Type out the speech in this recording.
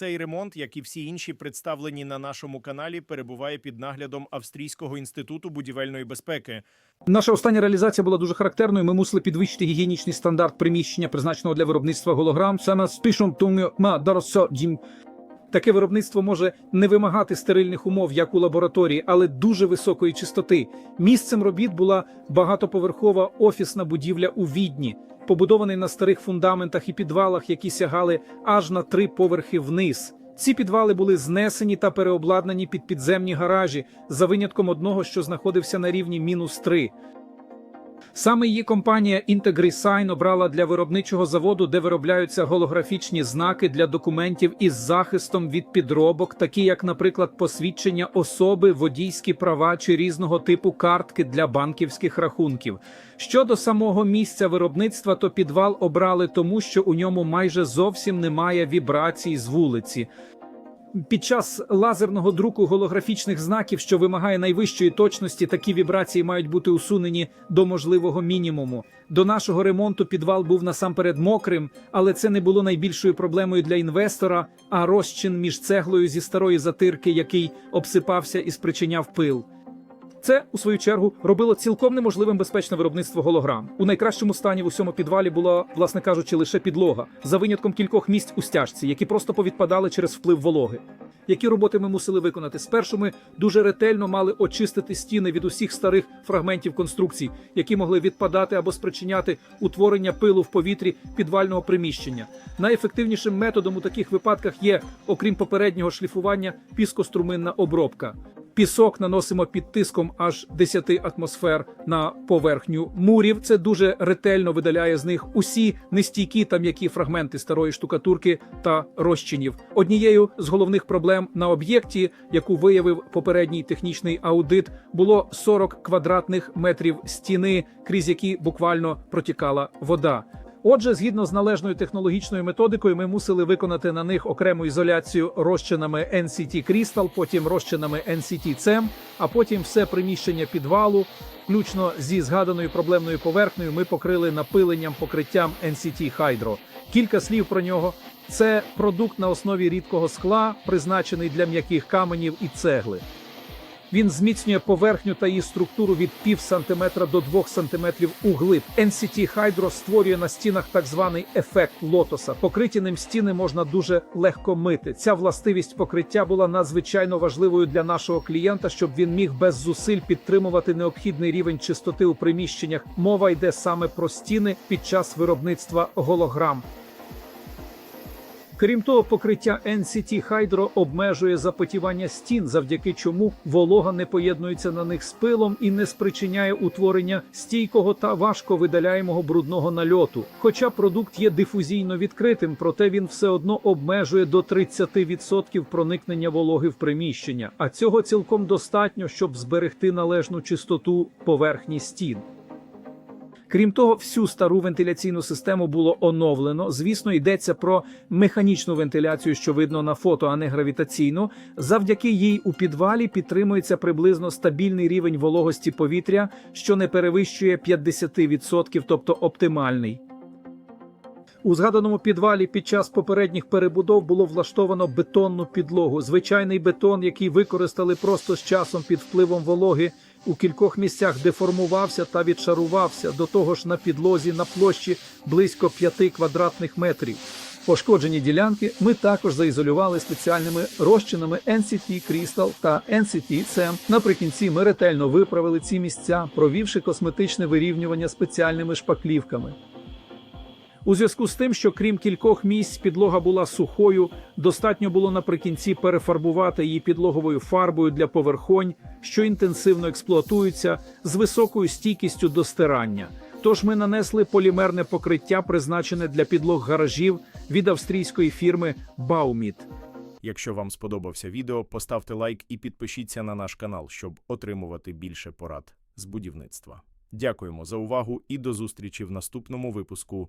Цей ремонт, як і всі інші, представлені на нашому каналі, перебуває під наглядом Австрійського інституту будівельної безпеки. Наша остання реалізація була дуже характерною. Ми мусили підвищити гігієнічний стандарт приміщення, призначеного для виробництва голограм. Саме з пішом тому ма доросо дім. Таке виробництво може не вимагати стерильних умов, як у лабораторії, але дуже високої чистоти. Місцем робіт була багатоповерхова офісна будівля у Відні, побудований на старих фундаментах і підвалах, які сягали аж на три поверхи вниз. Ці підвали були знесені та переобладнані під підземні гаражі, за винятком одного, що знаходився на рівні мінус 3. Саме її компанія IntegriSign обрала для виробничого заводу, де виробляються голографічні знаки для документів із захистом від підробок, такі як, наприклад, посвідчення особи, водійські права чи різного типу картки для банківських рахунків. Щодо самого місця виробництва, то підвал обрали тому, що у ньому майже зовсім немає вібрацій з вулиці. Під час лазерного друку голографічних знаків, що вимагає найвищої точності, такі вібрації мають бути усунені до можливого мінімуму. До нашого ремонту підвал був насамперед мокрим, але це не було найбільшою проблемою для інвестора, а розчин між цеглою зі старої затирки, який обсипався і спричиняв пил. Це, у свою чергу, робило цілком неможливим безпечне виробництво голограм. У найкращому стані в усьому підвалі була, власне кажучи, лише підлога, за винятком кількох місць у стяжці, які просто повідпадали через вплив вологи. Які роботи ми мусили виконати? Спершу ми дуже ретельно мали очистити стіни від усіх старих фрагментів конструкцій, які могли відпадати або спричиняти утворення пилу в повітрі підвального приміщення. Найефективнішим методом у таких випадках є, окрім попереднього шліфування, піскоструминна обробка. Пісок наносимо під тиском аж 10 атмосфер на поверхню мурів. Це дуже ретельно видаляє з них усі нестійкі та м'які фрагменти старої штукатурки та розчинів. Однією з головних проблем на об'єкті, яку виявив попередній технічний аудит, було 40 квадратних метрів стіни, крізь які буквально протікала вода. Отже, згідно з належною технологічною методикою, ми мусили виконати на них окрему ізоляцію розчинами NCT Crystal, потім розчинами NCT CEM, а потім все приміщення підвалу, включно зі згаданою проблемною поверхнею, ми покрили напиленням покриттям NCT Hydro. Кілька слів про нього. Це продукт на основі рідкого скла, призначений для м'яких каменів і цегли. Він зміцнює поверхню та її структуру від пів сантиметра до двох сантиметрів углиб. NCT Hydro створює на стінах так званий ефект лотоса. Покриті ним стіни можна дуже легко мити. Ця властивість покриття була надзвичайно важливою для нашого клієнта, щоб він міг без зусиль підтримувати необхідний рівень чистоти у приміщеннях. Мова йде саме про стіни під час виробництва голограм. Крім того, покриття NCT Hydro обмежує запотівання стін, завдяки чому волога не поєднується на них з пилом і не спричиняє утворення стійкого та важко видаляємого брудного нальоту. Хоча продукт є дифузійно відкритим, проте він все одно обмежує до 30% проникнення вологи в приміщення, а цього цілком достатньо, щоб зберегти належну чистоту поверхні стін. Крім того, всю стару вентиляційну систему було оновлено. Звісно, йдеться про механічну вентиляцію, що видно на фото, а не гравітаційну. Завдяки їй у підвалі підтримується приблизно стабільний рівень вологості повітря, що не перевищує 50%, тобто оптимальний. У згаданому підвалі під час попередніх перебудов було влаштовано бетонну підлогу. Звичайний бетон, який використали просто з часом під впливом вологи, у кількох місцях деформувався та відшарувався. До того ж, на підлозі на площі близько 5 квадратних метрів. Пошкоджені ділянки ми також заізолювали спеціальними розчинами NCT Crystal та NCT SEM. Наприкінці ми ретельно виправили ці місця, провівши косметичне вирівнювання спеціальними шпаклівками. У зв'язку з тим, що крім кількох місць підлога була сухою, достатньо було наприкінці перефарбувати її підлоговою фарбою для поверхонь, що інтенсивно експлуатуються з високою стійкістю до стирання. Тож ми нанесли полімерне покриття, призначене для підлог гаражів від австрійської фірми Baumit. Якщо вам сподобався відео, поставте лайк і підпишіться на наш канал, щоб отримувати більше порад з будівництва. Дякуємо за увагу і до зустрічі в наступному випуску